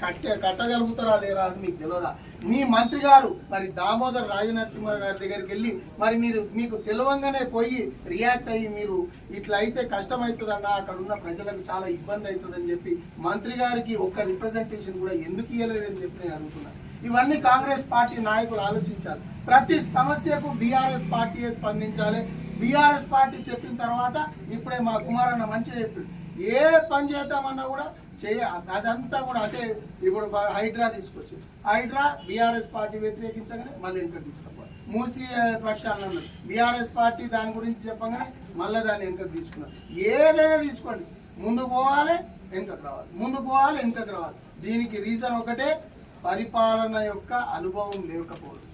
కట్టే కట్టగలుగుతారా లేరా అని మీకు తెలియదా మీ మంత్రి గారు మరి దామోదర్ రాజనరసింహ గారి దగ్గరికి వెళ్ళి మరి మీరు మీకు తెలియంగానే పోయి రియాక్ట్ అయ్యి మీరు ఇట్లా అయితే కష్టమవుతుందన్న అక్కడ ఉన్న ప్రజలకు చాలా ఇబ్బంది అవుతుందని చెప్పి మంత్రి గారికి ఒక్క రిప్రజెంటేషన్ కూడా ఎందుకు ఇవ్వలేదని చెప్పి నేను అనుకున్నా ఇవన్నీ కాంగ్రెస్ పార్టీ నాయకులు ఆలోచించాలి. ప్రతి సమస్యకు బీఆర్ఎస్ పార్టీయే స్పందించాలి. బీఆర్ఎస్ పార్టీ చెప్పిన తర్వాత ఇప్పుడే మా కుమారన్న మంచిగా చెప్పాడు. ఏ పని చేద్దామన్నా కూడా చేయ అదంతా కూడా అంటే ఇప్పుడు హైడ్రా తీసుకొచ్చి హైడ్రా బీఆర్ఎస్ పార్టీ వ్యతిరేకించగానే మళ్ళీ వెనుక తీసుకుపోవాలి. మూసి పక్షాలను బీఆర్ఎస్ పార్టీ దాని గురించి చెప్పగానే మళ్ళీ దాన్ని వెనుకకు తీసుకున్నారు. ఏదైనా తీసుకోండి. ముందు పోవాలి వెనుకకు రావాలి. ముందు పోవాలి వెనుకకు రావాలి. దీనికి రీజన్ ఒకటే పరిపాలన యొక్క అనుభవం లేకపోవడం.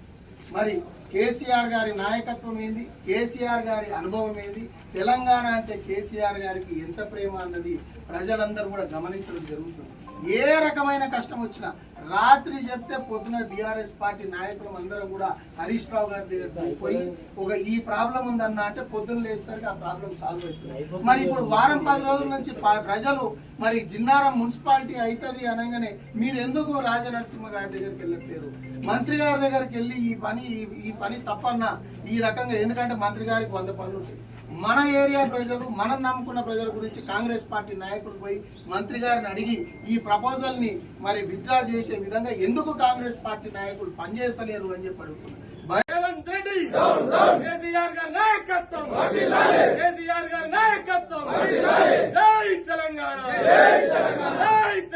మరి కేసీఆర్ గారి నాయకత్వం ఏంది? కేసీఆర్ గారి అనుభవం ఏంది? తెలంగాణ అంటే కేసీఆర్ గారికి ఎంత ప్రేమ అన్నది ప్రజలందరూ కూడా గమనించడం జరుగుతుంది. ఏ రకమైన కష్టం వచ్చినా రాత్రి చెప్తే పొద్దున బీఆర్ఎస్ పార్టీ నాయకులు అందరం కూడా హరీష్ రావు గారి దగ్గర పోయి ఒక ఈ ప్రాబ్లం ఉందన్న అంటే పొద్దున్న లేసరికి ఆ ప్రాబ్లం సాల్వ్ అవుతుంది. మరి ఇప్పుడు వారం పది రోజుల నుంచి ప్రజలు మరి జిన్నారం మున్సిపాలిటీ అవుతుంది అనగానే మీరు ఎందుకు రాజనరసింహ గారి దగ్గరికి వెళ్ళట్లేరు మంత్రి గారి దగ్గరికి వెళ్ళి ఈ పని ఈ- ఈ పని తప్పన్నా ఈ రకంగా ఎందుకంటే మంత్రి గారికి వంద పనులు ఉంటాయి మన ఏరియా ప్రజలు మనం నమ్ముకున్న ప్రజల గురించి కాంగ్రెస్ పార్టీ నాయకులు పోయి మంత్రి గారిని అడిగి ఈ ప్రపోజల్ని మరి విత్డ్రా చేసే విధంగా ఎందుకు కాంగ్రెస్ పార్టీ నాయకులు పనిచేస్తలేరు అని చెప్పి అడుగుతున్నారు బయ- రేవంత్ రెడ్డి! కేసీఆర్ గారి నాయకత్వం! కేసీఆర్ గారి నాయకత్వం! జై తెలంగాణ! జై